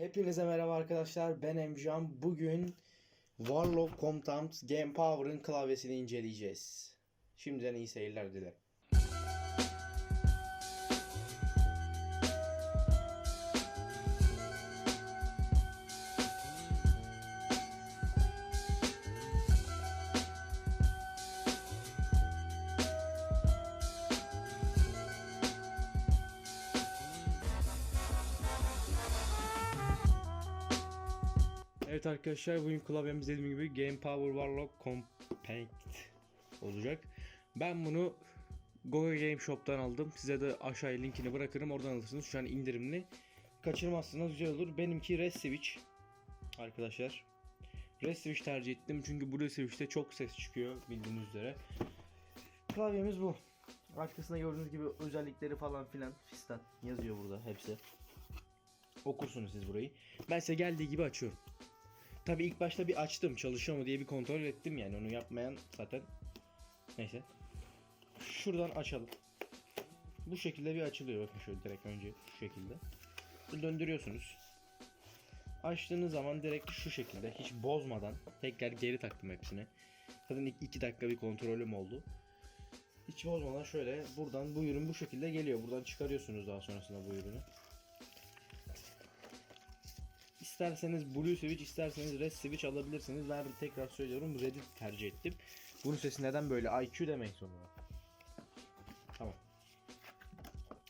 Hepinize merhaba arkadaşlar. Ben Emcan. Bugün Warlock Comtant Game Power'ın klavyesini inceleyeceğiz. Şimdiden iyi seyirler dilerim. Evet arkadaşlar bugün klavyemiz dediğim gibi Game Power Warlock Compact olacak. Ben bunu Google Game Shop'tan aldım. Size de aşağıya linkini bırakırım. Oradan alırsınız. Şu an indirimli. Kaçırmazsınız güzel olur. Benimki Red Switch. Arkadaşlar. Red Switch tercih ettim. Çünkü Red Switch'te çok ses çıkıyor bildiğiniz üzere. Klavyemiz bu. Arkasında gördüğünüz gibi özellikleri falan filan fistan yazıyor burada hepsi. Okursunuz siz burayı. Ben size geldiği gibi açıyorum. Tabii ilk başta bir açtım çalışıyor mu diye bir kontrol ettim yani onu yapmayan zaten neyse. Şuradan açalım. Bu şekilde bir açılıyor bakın şöyle direkt önce şu şekilde. Döndürüyorsunuz. Açtığınız zaman direkt şu şekilde hiç bozmadan tekrar geri taktım hepsini. Zaten ilk 2 dakika bir kontrolüm oldu. Hiç bozmadan şöyle buradan bu ürün bu şekilde geliyor. Buradan çıkarıyorsunuz daha sonrasında bu ürünü. İsterseniz Blue Switch, isterseniz Red Switch alabilirsiniz. Ben tekrar söylüyorum Red'i tercih ettim. Bunun sesi neden böyle? IQ demek sonuna. Tamam.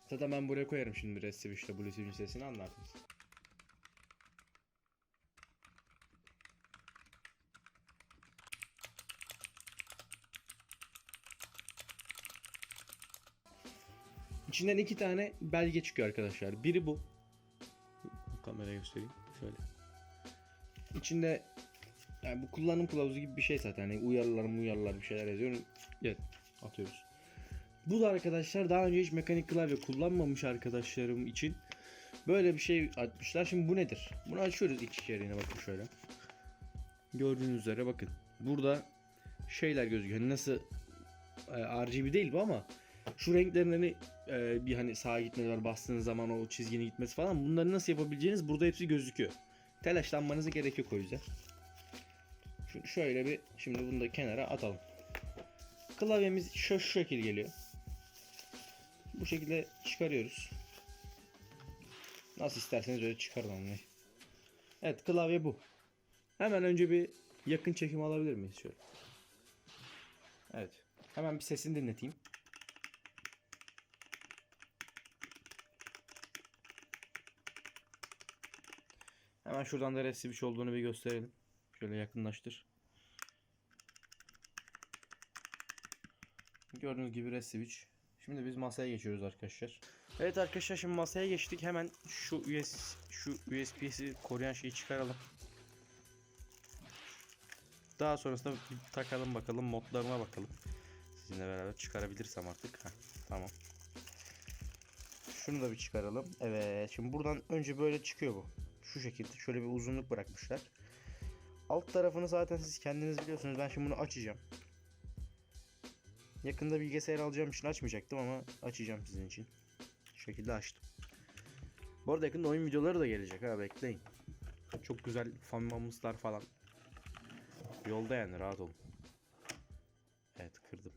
Zaten ben buraya koyarım şimdi Red Switch'le Blue Switch'in sesini anlarsınız. İçinden iki tane belge çıkıyor arkadaşlar. Biri bu. Kameraya göstereyim. Şöyle. İçinde yani bu kullanım kılavuzu gibi bir şey zaten. Yani uyarılar uyarılar bir şeyler yazıyor. Evet, atıyoruz. Bu da arkadaşlar daha önce hiç mekanik klavye kullanmamış arkadaşlarım için böyle bir şey atmışlar. Şimdi bu nedir? Bunu açıyoruz iki içeriğine bakın şöyle. Gördüğünüz üzere bakın. Burada şeyler gözüküyor. Hani nasıl e, RGB değil bu ama şu renklerin hani e, bir hani sağa gitmesi var bastığınız zaman o çizginin gitmesi falan bunları nasıl yapabileceğiniz burada hepsi gözüküyor. Telaşlanmanıza gerek yok o yüzden. Şu, şöyle bir şimdi bunu da kenara atalım. Klavyemiz şu, şu şekil geliyor. Bu şekilde çıkarıyoruz. Nasıl isterseniz öyle çıkarın onu. Evet klavye bu. Hemen önce bir yakın çekim alabilir miyiz şöyle? Evet. Hemen bir sesini dinleteyim. Hemen şuradan da switch olduğunu bir gösterelim. Şöyle yakınlaştır. Gördüğünüz gibi red switch. Şimdi biz masaya geçiyoruz arkadaşlar. Evet arkadaşlar şimdi masaya geçtik. Hemen şu US şu USB'si koruyan şeyi çıkaralım. Daha sonrasında bir takalım bakalım modlarına bakalım. Sizinle beraber çıkarabilirsem artık. Heh, tamam. Şunu da bir çıkaralım. Evet şimdi buradan önce böyle çıkıyor bu şu şekilde şöyle bir uzunluk bırakmışlar. Alt tarafını zaten siz kendiniz biliyorsunuz. Ben şimdi bunu açacağım. Yakında bilgisayar alacağım için açmayacaktım ama açacağım sizin için. Şu şekilde açtım. Bu arada yakında oyun videoları da gelecek ha bekleyin. Çok güzel fanmamuslar falan. Yolda yani rahat olun. Evet kırdım.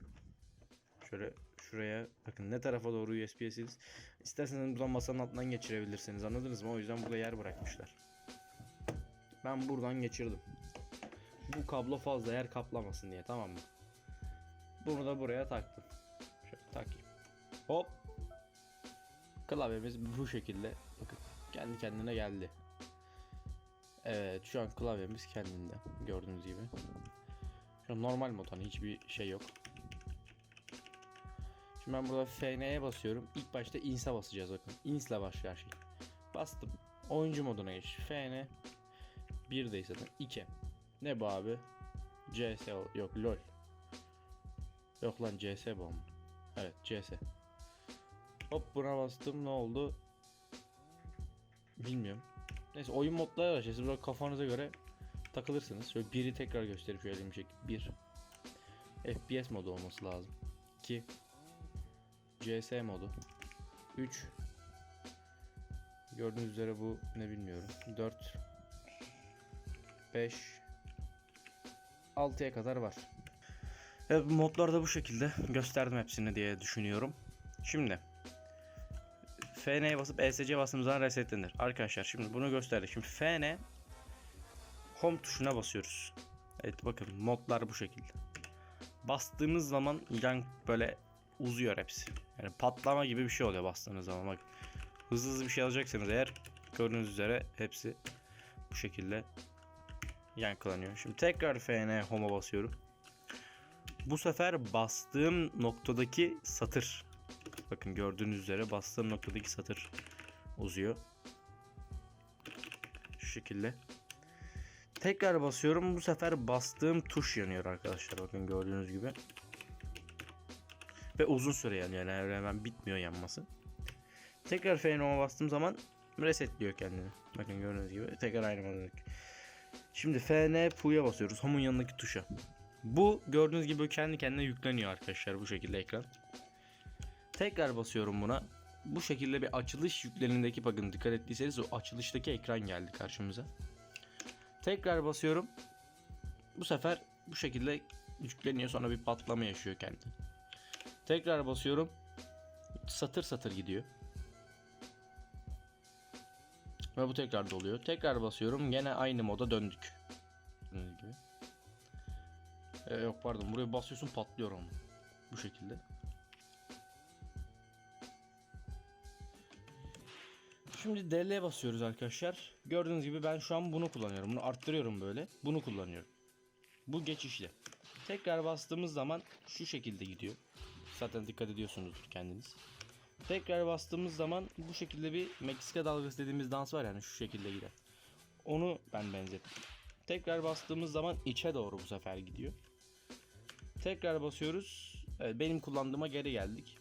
Şöyle şuraya bakın ne tarafa doğru USB'siniz. İsterseniz buradan masanın altından geçirebilirsiniz anladınız mı? O yüzden burada yer bırakmışlar. Ben buradan geçirdim. Bu kablo fazla yer kaplamasın diye tamam mı? Bunu da buraya taktım. Şöyle takayım. Hop. Klavyemiz bu şekilde. Bakın kendi kendine geldi. Evet şu an klavyemiz kendinde. Gördüğünüz gibi. Şu an normal mod hani hiçbir şey yok. Şimdi ben burada FN'ye basıyorum. İlk başta INS'e basacağız bakın. INS ile başlıyor her şey. Bastım. Oyuncu moduna geç. FN 1'deyiz zaten. 2. Ne bu abi? CS yok LOL. Yok lan CS bu ama. Evet CS. Hop buna bastım ne oldu? Bilmiyorum. Neyse oyun modları var. Siz burada kafanıza göre takılırsınız. Şöyle biri tekrar gösterip şöyle elim çek. 1. FPS modu olması lazım. 2. CS modu. 3 Gördüğünüz üzere bu ne bilmiyorum. 4 5 6'ya kadar var. Evet modlar da bu şekilde. Gösterdim hepsini diye düşünüyorum. Şimdi FN'ye basıp ESC bastığımız zaman resetlenir. Arkadaşlar şimdi bunu gösterdik. Şimdi FN Home tuşuna basıyoruz. Evet bakın modlar bu şekilde. Bastığınız zaman yan böyle uzuyor hepsi. Yani patlama gibi bir şey oluyor bastığınız zaman. Bak hızlı hızlı bir şey alacaksanız eğer gördüğünüz üzere hepsi bu şekilde yankılanıyor. Şimdi tekrar FN Home'a basıyorum. Bu sefer bastığım noktadaki satır bakın gördüğünüz üzere bastığım noktadaki satır uzuyor. Şu şekilde. Tekrar basıyorum. Bu sefer bastığım tuş yanıyor arkadaşlar. Bakın gördüğünüz gibi. Ve uzun süre yanıyor. Yani hemen bitmiyor yanması. Tekrar F'ye bastığım zaman resetliyor kendini. Bakın gördüğünüz gibi. Tekrar aynı dönüyor. Şimdi FN Pu'ya basıyoruz. Home'un yanındaki tuşa. Bu gördüğünüz gibi kendi kendine yükleniyor arkadaşlar bu şekilde ekran. Tekrar basıyorum buna. Bu şekilde bir açılış yüklerindeki bakın dikkat ettiyseniz o açılıştaki ekran geldi karşımıza. Tekrar basıyorum. Bu sefer bu şekilde yükleniyor sonra bir patlama yaşıyor kendi. Tekrar basıyorum. Satır satır gidiyor. Ve bu tekrar doluyor. Tekrar basıyorum. Gene aynı moda döndük. Gibi. Ee, yok pardon buraya basıyorsun patlıyor ama. Bu şekilde. Şimdi DL'ye basıyoruz arkadaşlar. Gördüğünüz gibi ben şu an bunu kullanıyorum. Bunu arttırıyorum böyle. Bunu kullanıyorum. Bu geçişli. Tekrar bastığımız zaman şu şekilde gidiyor. Zaten dikkat ediyorsunuzdur kendiniz. Tekrar bastığımız zaman bu şekilde bir Meksika dalgası dediğimiz dans var yani şu şekilde gider. Onu ben benzettim. Tekrar bastığımız zaman içe doğru bu sefer gidiyor. Tekrar basıyoruz. Evet, benim kullandığıma geri geldik.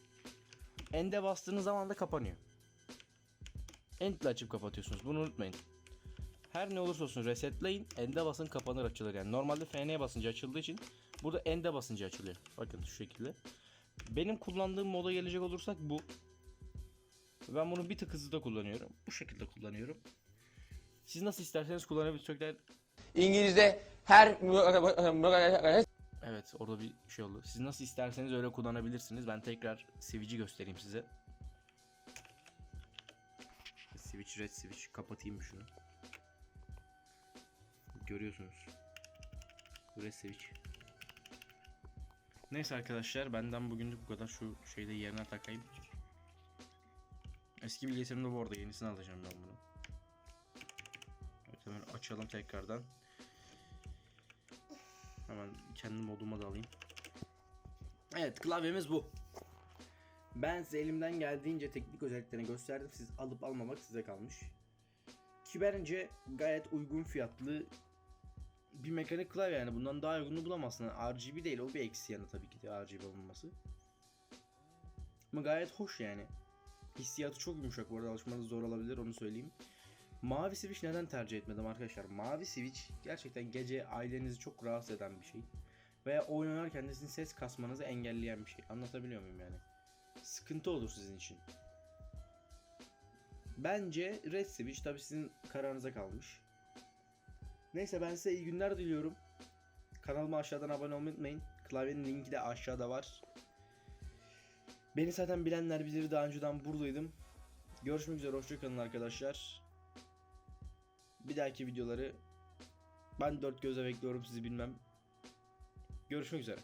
End'e bastığınız zaman da kapanıyor. End ile açıp kapatıyorsunuz. Bunu unutmayın. Her ne olursa olsun resetleyin. End'e basın kapanır açılır. Yani normalde FN'ye basınca açıldığı için burada end'e basınca açılıyor. Bakın şu şekilde. Benim kullandığım moda gelecek olursak bu. Ben bunu bir tık hızlı da kullanıyorum. Bu şekilde kullanıyorum. Siz nasıl isterseniz kullanabilirsiniz. İngilizce her Evet orada bir şey oldu. Siz nasıl isterseniz öyle kullanabilirsiniz. Ben tekrar switch'i göstereyim size. Switch red switch kapatayım şunu. Görüyorsunuz. Red switch. Neyse arkadaşlar benden bugünlük bu kadar şu şeyde yerine takayım. Eski bilgisayarımda bu arada yenisini alacağım ben bunu. Evet hemen açalım tekrardan. Hemen kendi moduma da alayım. Evet klavyemiz bu. Ben size elimden geldiğince teknik özelliklerini gösterdim. Siz alıp almamak size kalmış. Ki bence gayet uygun fiyatlı bir mekanik klavye yani bundan daha uygununu bulamazsın. Yani RGB değil o bir eksi yanı tabii ki de RGB olmaması. Ama gayet hoş yani. Hissiyatı çok yumuşak bu arada alışmanız zor olabilir onu söyleyeyim. Mavi switch neden tercih etmedim arkadaşlar? Mavi switch gerçekten gece ailenizi çok rahatsız eden bir şey. Veya oynarken de sizin ses kasmanızı engelleyen bir şey. Anlatabiliyor muyum yani? Sıkıntı olur sizin için. Bence red switch tabi sizin kararınıza kalmış. Neyse ben size iyi günler diliyorum. Kanalıma aşağıdan abone olmayı unutmayın. Klavyenin linki de aşağıda var. Beni zaten bilenler bilir daha önceden buradaydım. Görüşmek üzere hoşçakalın arkadaşlar. Bir dahaki videoları ben dört gözle bekliyorum sizi bilmem. Görüşmek üzere.